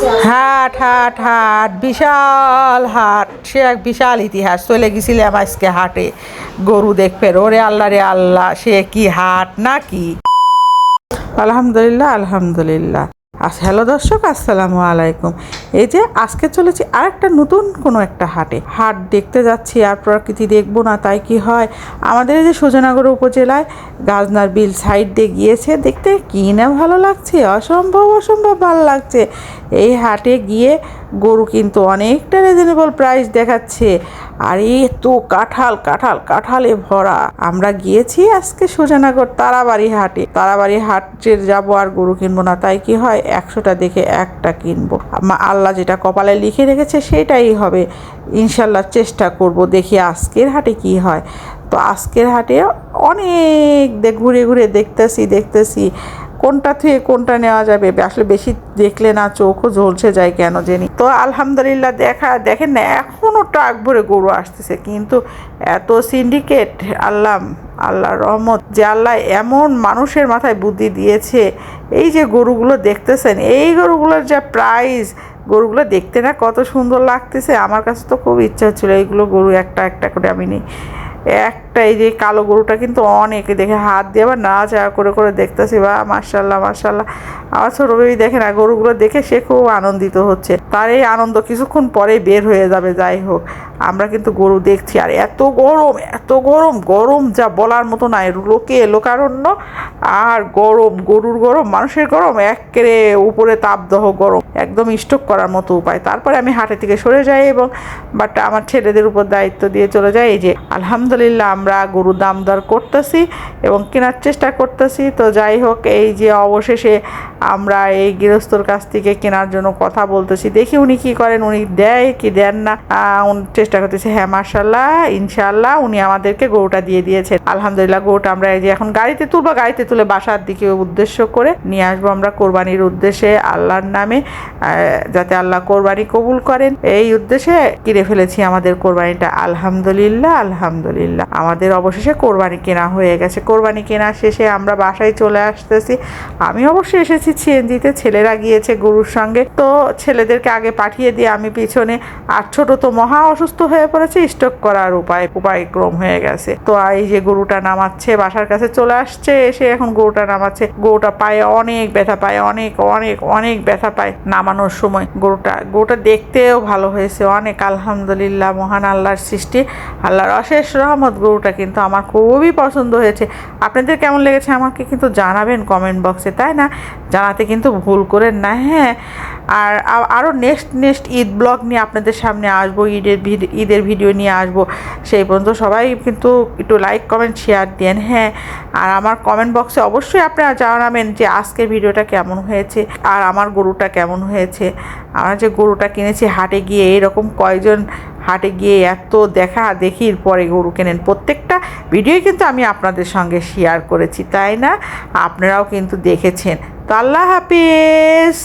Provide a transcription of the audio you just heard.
হাট হাট হাট, বিশাল হাট। সে এক বিশাল ইতিহাস। চলে গেছিলাম আজকে হাটে। গরু দেখবে। ওরে আল্লাহ রে আল্লাহ, সে কি হাট নাকি? আলহামদুলিল্লাহ আলহামদুলিল্লাহ। আস হ্যালো দর্শক, আসসালামু আলাইকুম। এই যে আজকে চলেছি আর একটা নতুন কোনো একটা হাটে। হাট দেখতে যাচ্ছি, আর প্রকৃতি দেখব না, তাই কি হয়? আমাদের এই যে সুজনাগর উপজেলায় গাজনার বিল সাইড দিয়ে গিয়েছে, দেখতে কি না ভালো লাগছে, অসম্ভব অসম্ভব ভালো লাগছে। এই হাটে গিয়ে গরু কিন্তু অনেকটা রিজনেবল প্রাইস দেখাচ্ছে। আর তো কাঁঠাল কাঁঠাল, কাঁঠালে ভরা। আমরা গিয়েছি আজকে সোজানগর তারাবাড়ি হাটে। তারাবাড়ি হাটে যাব আর গরু কিনবো না, তাই কি হয়? একশোটা দেখে একটা কিনবো। আল্লাহ যেটা কপালে লিখে রেখেছে সেটাই হবে। ইনশাল্লাহ চেষ্টা করব দেখি আজকের হাটে কি হয়। তো আজকের হাটে অনেক ঘুরে ঘুরে দেখতেছি দেখতেছি। কোনটা থেকে কোনটা নেওয়া যাবে? আসলে বেশি দেখলে না চোখও ঝলসে যায় কেন জানি। তো আলহামদুলিল্লাহ দেখা, দেখেন না এখনও ট্রাক ভরে গরু আসতেছে। কিন্তু এত সিন্ডিকেট আল্লাহ আল্লাহ রহমত যে আল্লাহ এমন মানুষের মাথায় বুদ্ধি দিয়েছে। এই যে গরুগুলো দেখতেছেন, এই গরুগুলোর যা প্রাইস গরুগুলো দেখতে না কত সুন্দর লাগতেছে। আমার কাছে তো খুব ইচ্ছা হচ্ছিল, এইগুলো গরু একটা একটা করে আমি নিই। একটা এই যে কালো গরুটা কিন্তু অনেক, দেখে হাত দিয়ে আবার নাড়াচাড়া করে করে দেখতেছি, বা মার্শাল্লাহ মার্শাল্লাহ আমার ছোটো বেবি দেখে না, গরুগুলো দেখে সে খুব আনন্দিত হচ্ছে। তার এই আনন্দ কিছুক্ষণ পরে বের হয়ে যাবে, যাই হোক। আমরা কিন্তু গরু দেখছি, আর এত গরম এত গরম গরম যা বলার মতো নাই, লোকে লোকারণ্য, আর গরম, গরুর গরম, মানুষের গরম একেরে উপরে তাপদহ গরম, একদম স্টক করার মতো উপায়। তারপরে আমি হাটে থেকে সরে যাই এবং বাট আমার ছেলেদের উপর দায়িত্ব দিয়ে চলে যাই, এই যে আলহামদুলিল্লাহ আমরা গরু দাম দর করতেছি এবং কেনার চেষ্টা করতেছি। তো যাই হোক, এই যে অবশেষে আমরা এই গৃহস্থর কাছ থেকে কেনার জন্য কথা বলতেছি। দেখি উনি কি করেন, উনি দেয় কি দেন না? চেষ্টা করতেছে হ্যাঁ মার্শাল্লাহ ইনশাল্লাহ উনি আমাদেরকে গরুটা দিয়ে দিয়েছেন। আলহামদুলিল্লাহ, গরুটা আমরা এই যে এখন গাড়িতে তুলবো, গাড়িতে তুলে বাসার দিকে উদ্দেশ্য করে নিয়ে আসব আমরা কোরবানির উদ্দেশ্যে আল্লাহর নামে। যাতে আল্লাহ কোরবানি কবুল করেন। এই উদ্দেশ্যে কিনে ফেলেছি আমাদের কোরবানিটা। আলহামদুলিল্লাহ আলহামদুলিল্লাহ। আমাদের অবশেষে কোরবানি কেনা হয়ে গেছে। কোরবানি কেনা শেষে আমরা বাসায় চলে আসতেছি। আমি অবশ্যই এসেছি। সিএনজিতে ছেলেরা গিয়েছে গরুর সঙ্গে। তো ছেলেদেরকে আগে পাঠিয়ে দিয়ে আমি পিছনে আর ছোট তো মহা অসুস্থ হয়ে পড়েছে স্টক করার উপায়, উপায়ক্রম হয়ে গেছে। তো এই যে গরুটা নামাচ্ছে, বাসার কাছে চলে আসছে, এসে এখন গরুটা নামাচ্ছে। গরুটা পায়ে অনেক ব্যথা পায়, অনেক অনেক অনেক ব্যথা পায় নামানোর সময়। গরুটা গরুটা দেখতেও ভালো হয়েছে। অনেক আলহামদুলিল্লাহ, মহান আল্লাহর সৃষ্টি, আল্লাহর অশেষ রহমত গরুটা কিন্তু আমার খুবই পছন্দ হয়েছে। আপনাদের কেমন লেগেছে আমাকে কিন্তু জানাবেন কমেন্ট বক্সে, তাই না? জানাতে কিন্তু ভুল করেন না হ্যাঁ। আর আরও নেক্সট নেক্সট ঈদ ব্লগ নিয়ে আপনাদের সামনে আসব, ঈদের ঈদের ভিডিও নিয়ে আসব। সেই পর্যন্ত সবাই কিন্তু একটু লাইক কমেন্ট শেয়ার দেন হ্যাঁ। আর আমার কমেন্ট বক্সে অবশ্যই আপনারা জানাবেন যে আজকের ভিডিওটা কেমন হয়েছে আর আমার গরুটা কেমন হয়েছে। আমরা যে গরুটা কিনেছি, হাটে গিয়ে এরকম কয়জন হাটে গিয়ে এত দেখা দেখির পরে গরু কেনেন, প্রত্যেকটা ভিডিওই কিন্তু আমি আপনাদের সঙ্গে শেয়ার করেছি, তাই না? আপনারাও কিন্তু দেখেছেন। তো আল্লাহ হাফিজ।